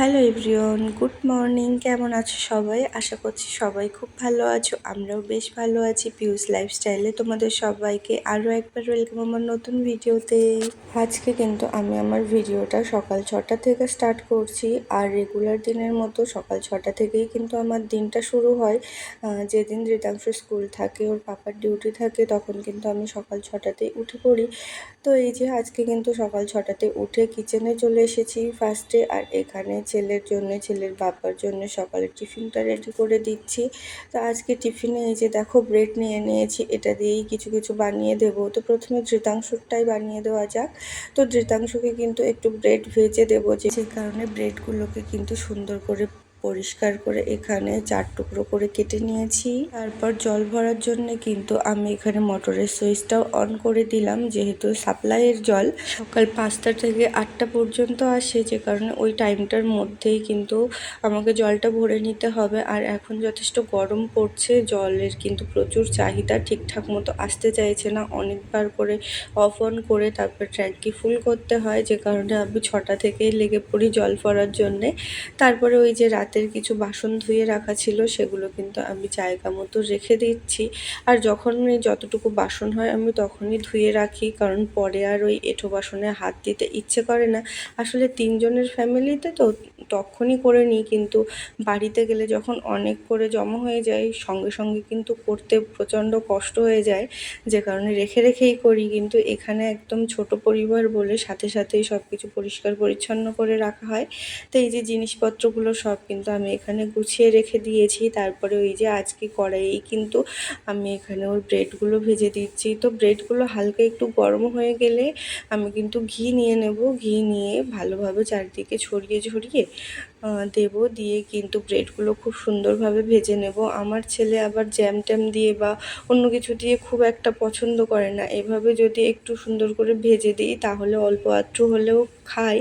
Hello everyone good morning. কেমন আছো সবাই? আশা করছি সবাই খুব ভালো আছো। আমরাও বেশ ভালো আছি পিউস লাইফস্টাইলে তোমাদের সবাইকে আরও একবার ওয়েলকাম আমার নতুন ভিডিওতে। আজকে কিন্তু আমি আমার ভিডিওটা সকাল ছটা থেকে স্টার্ট করছি। আর রেগুলার দিনের মতো সকাল ছটা থেকেই কিন্তু আমার দিনটা শুরু হয়। যেদিন ঋতাংশ স্কুল থাকে, ওর পাপার ডিউটি থাকে, তখন কিন্তু আমি সকাল ছটাতেই উঠে পড়ি। তো এই যে আজকে কিন্তু সকাল ছটাতে উঠে কিচেনে চলে এসেছি ফার্স্টে আর এখানে ছেলের জন্য, ছেলের বাবার জন্য সকালে টিফিনটা রেডি করে দিচ্ছি। তো আজকে টিফিনে এই যে দেখো ব্রেড নিয়ে নিয়েছি, এটা দিয়েই কিছু কিছু বানিয়ে দেবো। তো প্রথমে ধৃতাংশটাই বানিয়ে দেওয়া যাক। তো ধৃতাংশকে কিন্তু একটু ব্রেড ভেজে দেবো, যে কারণে ব্রেডগুলোকে কিন্তু সুন্দর করে পরিষ্কার করে এখানে চার টুকরো করে কেটে নিয়েছি। তারপর জল ভরার জন্য কিন্তু আমি এখানে মোটরের সুইচটাও অন করে দিলাম, যেহেতু সাপ্লাইয়ের জল। সকাল পাঁচটা থেকে আটটা পর্যন্ত আসে, যে কারণে ওই টাইমটার মধ্যেই কিন্তু আমাকে জলটা ভরে নিতে হবে। আর এখন যথেষ্ট গরম পড়ছে, জলের কিন্তু প্রচুর চাহিদা, ঠিকঠাক মতো আসতে চাইছে না। অনেকবার করে অফ অন করে তারপর ট্যাঙ্কি ফুল করতে হয়, যে কারণে আমি ছটা থেকেই লেগে পড়ি জল ভরার জন্যে। তারপরে ওই যে রাতের কিছু বাসন ধুয়ে রাখা ছিল, সেগুলো কিন্তু আমি জায়গা মতো রেখে দিচ্ছি। আর যখন যতটুকু বাসন হয়, আমি তখনই ধুয়ে রাখি, কারণ পরে আর ওই এঁঠো বাসনে হাত দিতে ইচ্ছে করে না। আসলে তিনজনের ফ্যামিলিতে তো তখনই করে নিই, কিন্তু বাড়িতে গেলে যখন অনেক করে জমা হয়ে যায়, সঙ্গে সঙ্গে কিন্তু করতে প্রচণ্ড কষ্ট হয়ে যায়। যে কারণে রেখে রেখেই করি, কিন্তু এখানে একদম ছোট পরিবার বলে সাথে সাথেই সব কিছু পরিষ্কার পরিচ্ছন্ন করে রাখা হয়। তো এই যে জিনিসপত্রগুলো সব কিন্তু আমি এখানে গুছিয়ে রেখে দিয়েছি। তারপরে ওই যে আজকে কড়াইয়ে কিন্তু আমি এখানে ওর ব্রেডগুলো ভেজে দিচ্ছি। তো ব্রেডগুলো হালকা একটু গরম হয়ে গেলে আমি কিন্তু ঘি নিয়ে নেব। ঘি নিয়ে ভালোভাবে চারদিকে ছড়িয়ে ছড়িয়ে দেব দিয়ে কিন্তু ব্রেডগুলো খুব সুন্দরভাবে ভেজে নেব। আমার ছেলে আবার জ্যাম ট্যাম দিয়ে বা অন্য কিছু দিয়ে খুব একটা পছন্দ করে না। এভাবে যদি একটু সুন্দর করে ভেজে দিই, তাহলে অল্প আধটু হলেও খায়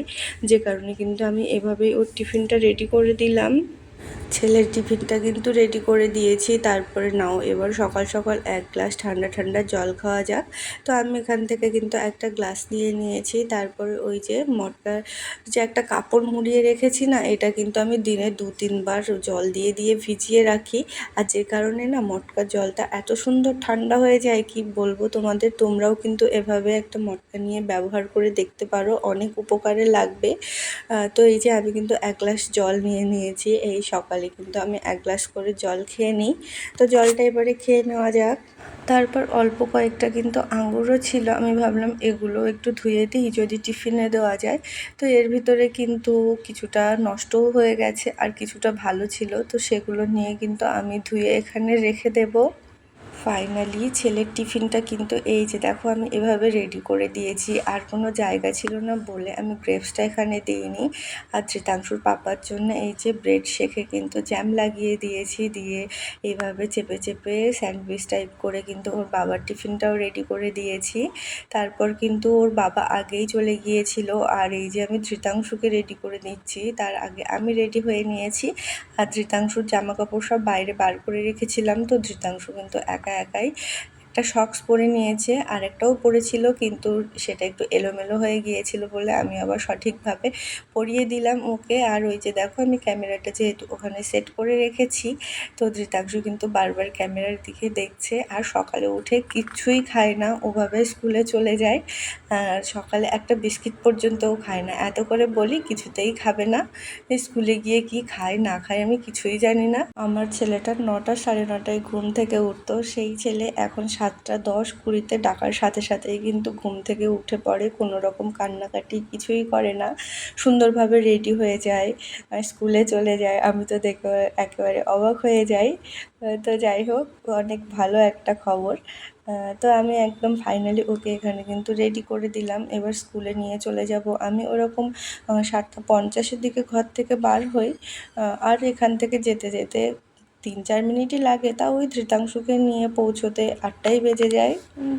যে কারণে কিন্তু আমি এভাবেই ওর টিফিনটা রেডি করে দিলাম। ছেলের টিফিনটা কিন্তু রেডি করে দিয়েছি, তারপরে নাও, এবার সকাল সকাল এক গ্লাস ঠান্ডা ঠান্ডা জল খাওয়া যাক। তো আমি এখান থেকে কিন্তু একটা গ্লাস নিয়ে নিয়েছি, তারপরে ওই যে মটকার যে একটা কাপড় মুড়িয়ে রেখেছি না, এটা কিন্তু আমি দিনে দু তিনবার জল দিয়ে দিয়ে ভিজিয়ে রাখি। আর যে কারণে না মটকার জলটা এত সুন্দর ঠান্ডা হয়ে যায়, কি বলব তোমাদের? তোমরাও কিন্তু এভাবে একটা মটকা নিয়ে ব্যবহার করে দেখতে পারো, অনেক উপকারে লাগবে। তো এই যে আমি কিন্তু এক গ্লাস জল নিয়ে নিয়েছি, এই সকালে, কিন্তু আমি এক গ্লাস করে জল খেয়ে নিই। তো জলটা এবারে খেয়ে নেওয়া যাক। তারপর অল্প কয়েকটা কিন্তু আঙুরও ছিল। আমি ভাবলাম এগুলো একটু ধুয়ে দিই, যদি টিফিনে দেওয়া যায়। তো এর ভিতরে কিন্তু কিছুটা নষ্টও হয়ে গেছে, আর কিছুটা ভালো ছিল। তো সেগুলো নিয়ে কিন্তু আমি ধুয়ে এখানে রেখে দেবো। ফাইনালি ছেলের টিফিনটা কিন্তু এই যে দেখো, আমি এভাবে রেডি করে দিয়েছি। আর কোনো জায়গা ছিল না বলে আমি গ্রেপসটা এখানে দিইনি। আর ধৃতাংশুর পাপার জন্য এই যে ব্রেড শেখে কিন্তু জ্যাম লাগিয়ে দিয়েছি। দিয়ে এইভাবে চেপে চেপে স্যান্ডউইচ টাইপ করে কিন্তু ওর বাবার টিফিনটাও রেডি করে দিয়েছি। তারপর কিন্তু ওর বাবা আগেই চলে গিয়েছিল। আর এই যে আমি ধৃতাংশুকে রেডি করে নিচ্ছি, তার আগে আমি রেডি হয়ে নিয়েছি। আর ধৃতাংশুর জামা কাপড় সব বাইরে বার করে রেখেছিলাম। তো ধৃতাংশু কিন্তু একা একাই একটা শক্স পরে নিয়েছে আর একটাও পরেছিল, কিন্তু সেটা একটু এলোমেলো হয়ে গিয়েছিল বলে আমি আবার সঠিকভাবে পরিয়ে দিলাম ওকে। আর ওই যে দেখো আমি ক্যামেরাটা যেহেতু ওখানে সেট করে রেখেছি, তো ধৃতাংশু কিন্তু বারবার ক্যামেরার দিকে দেখছে। আর সকালে উঠে কিচ্ছুই খায় না, ওভাবে স্কুলে চলে যায়। আর সকালে একটা বিস্কিট পর্যন্তও খায় না। এত করে বলি, কিছুতেই খাবে না। স্কুলে গিয়ে কি খায়, না খায় আমি কিছুই জানি না। আমার ছেলেটা নটা সাড়ে নটায় ঘুম থেকে উঠতো, সেই ছেলে এখন সাতটা দশ কুড়িতে ডাকার সাথে সাথেই কিন্তু ঘুম থেকে উঠে পড়ে, কোনো রকম কান্নাকাটি কিছুই করে না। সুন্দরভাবে রেডি হয়ে যায় স্কুলে চলে যায়। আমি তো দেখে একেবারে অবাক হয়ে যাই। তো যাই হোক, অনেক ভালো একটা খবর। তো আমি একদম ফাইনালি ওকে এখানে কিন্তু রেডি করে দিলাম। এবার স্কুলে নিয়ে চলে যাব। আমি ওরকম সাতটা পঞ্চাশের দিকে ঘর থেকে বার হই আর এখান থেকে যেতে যেতে তিন চার মিনিটই লাগে তা ওই ধৃতাংশুকে নিয়ে পৌঁছোতে আটটাই বেজে যায়।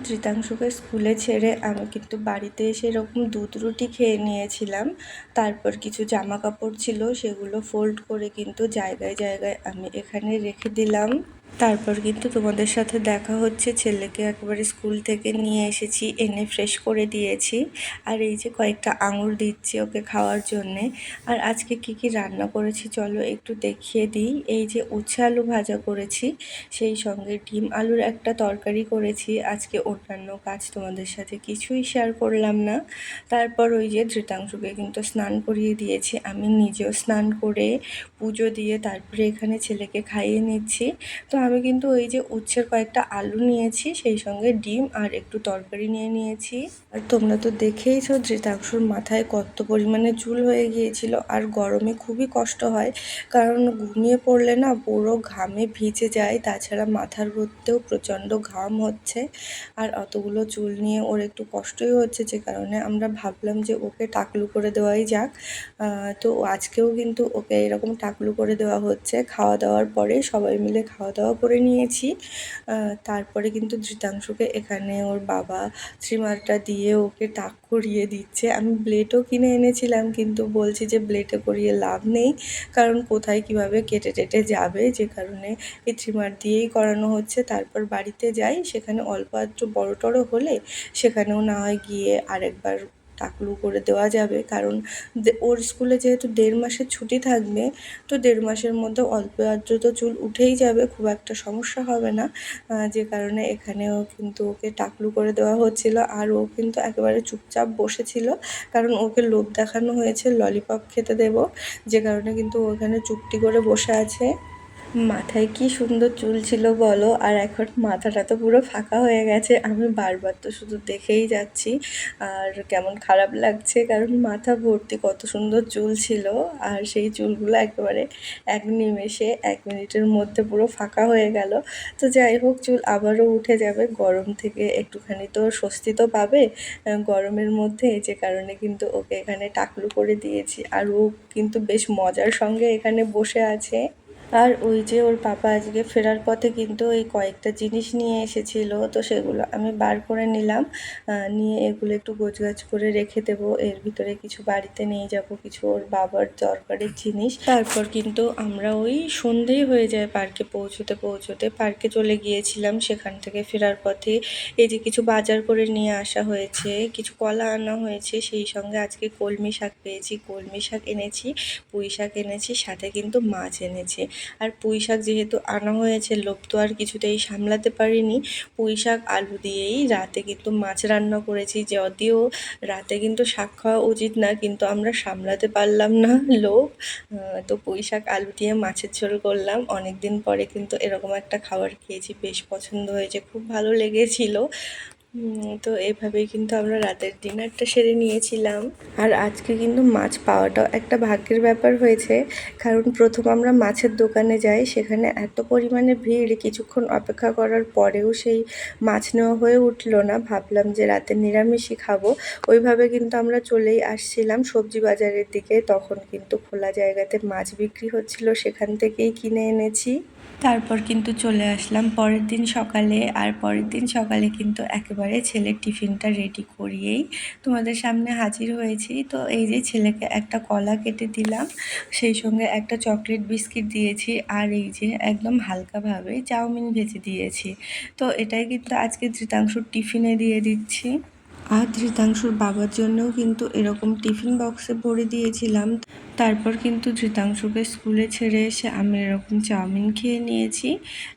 ধৃতাংশুকে স্কুলে ছেড়ে আমি কিন্তু বাড়িতে এসে এরকম দুধ রুটি খেয়ে নিয়েছিলাম। তারপর কিছু জামা কাপড় ছিল, সেগুলো ফোল্ড করে কিন্তু জায়গায় জায়গায় আমি এখানে রেখে দিলাম। তারপর কিন্তু তোমাদের সাথে দেখা হচ্ছে, ছেলেকে একবারে স্কুল থেকে নিয়ে এসেছি, এনে ফ্রেশ করে দিয়েছি। আর এই যে কয়েকটা আঙুর দিচ্ছি ওকে খাওয়ার জন্যে। আর আজকে কি কি রান্না করেছি চলো একটু দেখিয়ে দিই। এই যে উচ্ছে আলু ভাজা করেছি, সেই সঙ্গে ডিম আলুর একটা তরকারি করেছি। আজকে অন্যান্য কাজ তোমাদের সাথে কিছুই শেয়ার করলাম না। তারপর ওই যে ধৃতাংশুকে কিন্তু স্নান করিয়ে দিয়েছি। আমি নিজেও স্নান করে পুজো দিয়ে তারপরে এখানে ছেলেকে খাইয়ে নিচ্ছি। তো আমি কিন্তু ওই যে উচ্ছের কয়েকটা আলু নিয়েছি, সেই সঙ্গে ডিম আর একটু তরকারি নিয়ে নিয়েছি। আর তোমরা তো দেখেইছো ধৃতাংশুর মাথায় কত পরিমাণে চুল হয়ে গিয়েছিল আর গরমে খুবই কষ্ট হয়, কারণ ঘুমিয়ে পড়লে না পুরো ঘামে ভিজে যায়, তাছাড়া মাথার মধ্যেও প্রচণ্ড ঘাম হচ্ছে। আর অতগুলো চুল নিয়ে ওর একটু কষ্টই হচ্ছে, যে কারণে আমরা ভাবলাম যে ওকে টাকলু করে দেওয়াই যাক। তো আজকেও কিন্তু ওকে এরকম টাকলু করে দেওয়া হচ্ছে। খাওয়া দাওয়ার পরে সবাই মিলে খাওয়া দাওয়া করে নিয়েছি। তারপরে কিন্তু ধৃতাংশুকে এখানে ওর বাবা শ্রীমারটা দিয়ে ওকে টাক করিয়ে দিচ্ছে। আমি ব্লেডও কিনে এনেছিলাম, কিন্তু বলছি যে ব্লেডে করিয়ে লাভ নেই, কারণ কোথায় কীভাবে কেটে টেটে যাবে, যে কারণে এই ট্রিমার দিয়েই করানো হচ্ছে। তারপর বাড়িতে যাই, সেখানে অল্প একটু বড় টড়ো হলে সেখানেও না হয় গিয়ে আরেকবার টাকলু করে দেওয়া যাবে। কারণ ওর স্কুলে যেহেতু দেড় মাসের ছুটি থাকবে, তো দেড় মাসের মধ্যে অল্প আদ্র তো চুল উঠেই যাবে, খুব একটা সমস্যা হবে না। যে কারণে এখানেও কিন্তু ওকে টাকলু করে দেওয়া হচ্ছিল। আর ও কিন্তু একেবারে চুপচাপ বসেছিল। কারণ ওকে লোভ দেখানো হয়েছে, ললিপপ খেতে দেব। যে কারণে কিন্তু ওখানে চুপটি করে বসে আছে। মাথায় কি সুন্দর চুল ছিল বলো? আর এখন মাথাটা তো পুরো ফাঁকা হয়ে গেছে। আমি বারবার তো শুধু দেখেই যাচ্ছি। আর কেমন খারাপ লাগছে? কারণ মাথা ভর্তি কত সুন্দর চুল ছিল। আর সেই চুলগুলো একেবারে এক নিমেষে, এক মিনিটের মধ্যে পুরো ফাঁকা হয়ে গেল। তো যাই হোক, চুল আবারও উঠে যাবে। গরম থেকে একটুখানি তো স্বস্তি তো পাবে। গরমের মধ্যে যে কারণে কিন্তু ওকে এখানে টাকলু করে দিয়েছি। আর ও কিন্তু বেশ মজার সঙ্গে এখানে বসে আছে। আর ওই যে ওর পাপা আজকে ফেরার পথে কিন্তু ওই কয়েকটা জিনিস নিয়ে এসেছিল, তো সেগুলো আমি বার করে নিলাম। নিয়ে এগুলো একটু গোছগাছ করে রেখে দেবো। এর ভিতরে কিছু বাড়িতে নিয়ে যাব, কিছু ওর বাবার দরকারের জিনিস। তারপর কিন্তু আমরা ওই সন্ধেই হয়ে যায় পার্কে পৌঁছতে পৌঁছতে। পার্কে চলে গিয়েছিলাম সেখান থেকে ফেরার পথে। এই যে কিছু বাজার করে নিয়ে আসা হয়েছে, কিছু কলা আনা হয়েছে, সেই সঙ্গে আজকে কলমি শাক পেয়েছি। কলমি শাক এনেছি, পুঁই শাক এনেছি, সাথে কিন্তু মাছ এনেছি। আর পুঁই শাক যেহেতু আনা হয়েছে, লোভ তো আর কিছুতেই সামলাতে পারিনি। পুঁই শাক আলু দিয়েই রাতে কিন্তু মাছ রান্না করেছি। যদিও রাতে কিন্তু শাক খাওয়া উচিত না, কিন্তু আমরা সামলাতে পারলাম না লোভ। তো পুঁই শাক আলু দিয়ে মাছের ঝোল করলাম। অনেক দিন পরে কিন্তু এরকম একটা খাবার খেয়েছি, বেশ পছন্দ হয়েছে, খুব ভালো লেগেছিল। তো এভাবেই কিন্তু আমরা রাতের ডিনারটা সেরে নিয়েছিলাম। আর আজকে কিন্তু মাছ পাওয়াটাও একটা ভাগ্যের ব্যাপার হয়েছে, কারণ প্রথম আমরা মাছের দোকানে যাই, সেখানে এত পরিমাণে ভিড়, কিছুক্ষণ অপেক্ষা করার পরেও সেই মাছ নেওয়া হয়ে উঠল না। ভাবলাম যে রাতে নিরামিষই খাব। ওইভাবে কিন্তু আমরা চলেই আসছিলাম সবজি বাজারের দিকে, তখন কিন্তু খোলা জায়গাতে মাছ বিক্রি হচ্ছিল, সেখান থেকেই কিনে এনেছি। তারপর কিন্তু চলে আসলাম। পরের দিন সকালে আর পরের দিন সকালে কিন্তু একেবারে ছেলের টিফিনটা রেডি করিয়েই তোমাদের সামনে হাজির হয়েছি। তো এই যে ছেলেকে একটা কলা কেটে দিলাম, সেই সঙ্গে একটা চকলেট বিস্কিট দিয়েছি আর এই যে একদম হালকাভাবে চাউমিন ভেজে দিয়েছি। তো এটাই কিন্তু আজকে ধৃতাংশুর টিফিনে দিয়ে দিচ্ছি। আর ধৃতাংশুর বাবার জন্যও কিন্তু এরকম টিফিন বক্সে ভরে দিয়েছিলাম। তারপর কিন্তু ধৃতাংশুকে স্কুলে ছেড়ে এসে আমি এরকম চাউমিন খেয়ে নিয়েছি।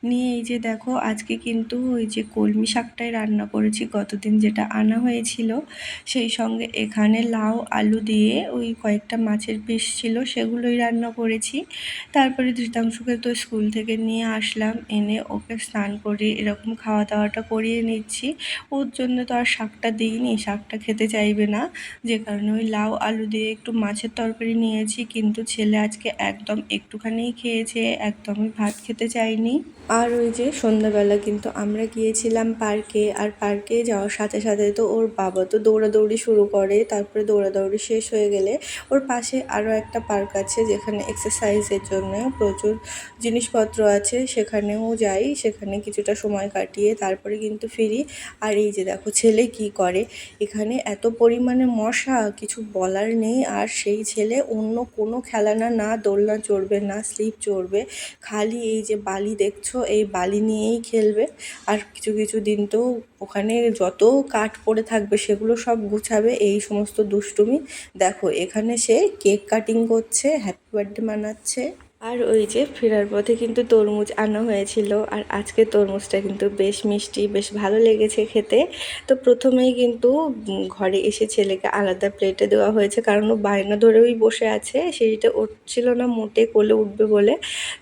নিয়ে এই যে দেখো, আজকে কিন্তু ওই যে কলমি শাকটাই রান্না করেছি, গতদিন যেটা আনা হয়েছিল, সেই সঙ্গে এখানে লাউ, আলু দিয়ে ওই কয়েকটা মাছের পিস ছিল, সেগুলোই রান্না করেছি। তারপরে ধৃতাংশুকে তো স্কুল থেকে নিয়ে আসলাম, এনে ওকে স্নান করিয়ে এরকম খাওয়া দাওয়াটা করিয়ে নিচ্ছি। ওর জন্য তো আর শাকটা দিইনি শাকটা খেতে চাইবে না। যে কারণে ওই লাউ, আলু দিয়ে একটু মাছের তরকারি নিয়েছি, কিন্তু ছেলে আজকে একদম একটুখানি খেয়েছে, একদমই ভাত খেতে চাইনি আর ওই যে সন্ধ্যাবেলা কিন্তু আমরা গিয়েছিলাম পার্কে, আর পার্কে যাওয়ার সাথে সাথে তো ওর বাবা তো দৌড়াদৌড়ি শুরু করে, তারপরে দৌড়াদৌড়ি শেষ হয়ে গেলে ওর পাশে আরও একটা পার্ক আছে, যেখানে এক্সারসাইজের জন্য প্রচুর জিনিসপত্র আছে, সেখানেও যাই, সেখানে কিছুটা সময় কাটিয়ে তারপরে কিন্তু ফিরি। আর এই যে দেখো ছেলে কি করে এখানে এত পরিমাণে মশা, কিছু বলার নেই। আর সেই ছেলে অন্য কোনো খেলানা না, দোলনা চড়বে না, স্লিপ চড়বে। খালি এই যে বালি দেখছ, এই বালি নিয়েই খেলবে। আর কিছু কিছু দিন তো ওখানে যত কাঠ পড়ে থাকবে সেগুলো সব গুছাবে, এই সমস্ত দুষ্টুমি। দেখো, এখানে সে কেক কাটিং করছে, হ্যাপি বার্থডে মানাচ্ছে। আর ওই যে ফেরার পথে কিন্তু তরমুজ আনা হয়েছিল, আর আজকে তরমুজটা কিন্তু বেশ মিষ্টি, বেশ ভালো লেগেছে খেতে। তো প্রথমেই কিন্তু ঘরে এসে ছেলেকে আলাদা প্লেটে দেওয়া হয়েছে, কারণ ও বায়না ধরেই বসে আছে সেইটা উঠছিল না, মোটে কোলে উঠবে বলে।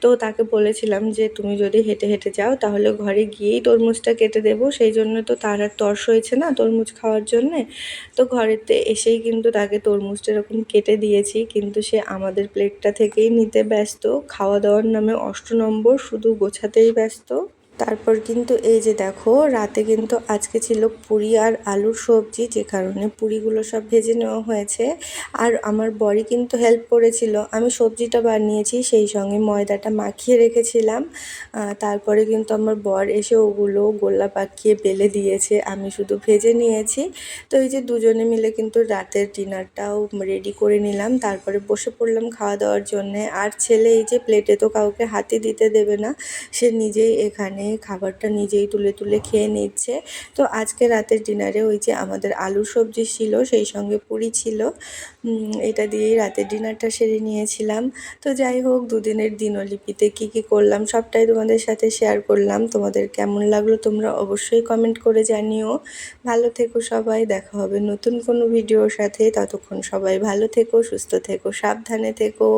তো তাকে বলেছিলাম যে, তুমি যদি হেঁটে হেঁটে যাও, তাহলে ঘরে গিয়েই তরমুজটা কেটে দেবো। সেই জন্য তো তার আর তর্স হয়েছে না তরমুজ খাওয়ার জন্যে। তো ঘরেতে এসেই কিন্তু তাকে তরমুজটা এরকম কেটে দিয়েছি, কিন্তু সে আমাদের প্লেটটা থেকেই নিতে ব্যস্ত। খাওয়া দাওয়ার নামে অষ্ট নম্বর শুধু গোছাতেই ব্যস্ত। তারপর কিন্তু এই যে দেখো, রাতে কিন্তু আজকে ছিল পুরি আর আলুর সবজি, যে কারণে পুরিগুলো সব ভেজে নেওয়া হয়েছে। আর আমার বড়ি কিন্তু হেল্প করেছিল। আমি সবজিটা বানিয়েছি, সেই সঙ্গে ময়দাটা মাখিয়ে রেখেছিলাম। তারপরে কিন্তু আমার বর এসে ওগুলো গোল্লা পাকিয়ে বেলে দিয়েছে, আমি শুধু ভেজে নিয়েছি। তো এই যে দুজনে মিলে কিন্তু রাতের ডিনারটাও রেডি করে নিলাম। তারপরে বসে পড়লাম খাওয়া দাওয়ার জন্যে। আর ছেলে এই যে প্লেটে তো কাউকে হাতে দিতে দেবে না, সে নিজেই এখানে খাবারটা নিজেই তুলে তুলে খেয়ে নিচ্ছে। তো আজকে রাতের ডিনারে ওই যে আমাদের আলু সবজি ছিল, সেই সঙ্গে পুরি ছিল। এটা দিয়েই রাতের ডিনারটা সেরে নিয়েছিলাম। তো যাই হোক, দুদিনের দিনলিপিতে কি কি করলাম সবটাই তোমাদের সাথে শেয়ার করলাম। তোমাদের কেমন লাগল তোমরা অবশ্যই কমেন্ট করে জানিও। ভালো থেকো সবাই, দেখা হবে নতুন কোনো ভিডিওর সাথে। ততক্ষণ সবাই ভালো থেকো, সুস্থ থেকো, সাবধানে থেকো।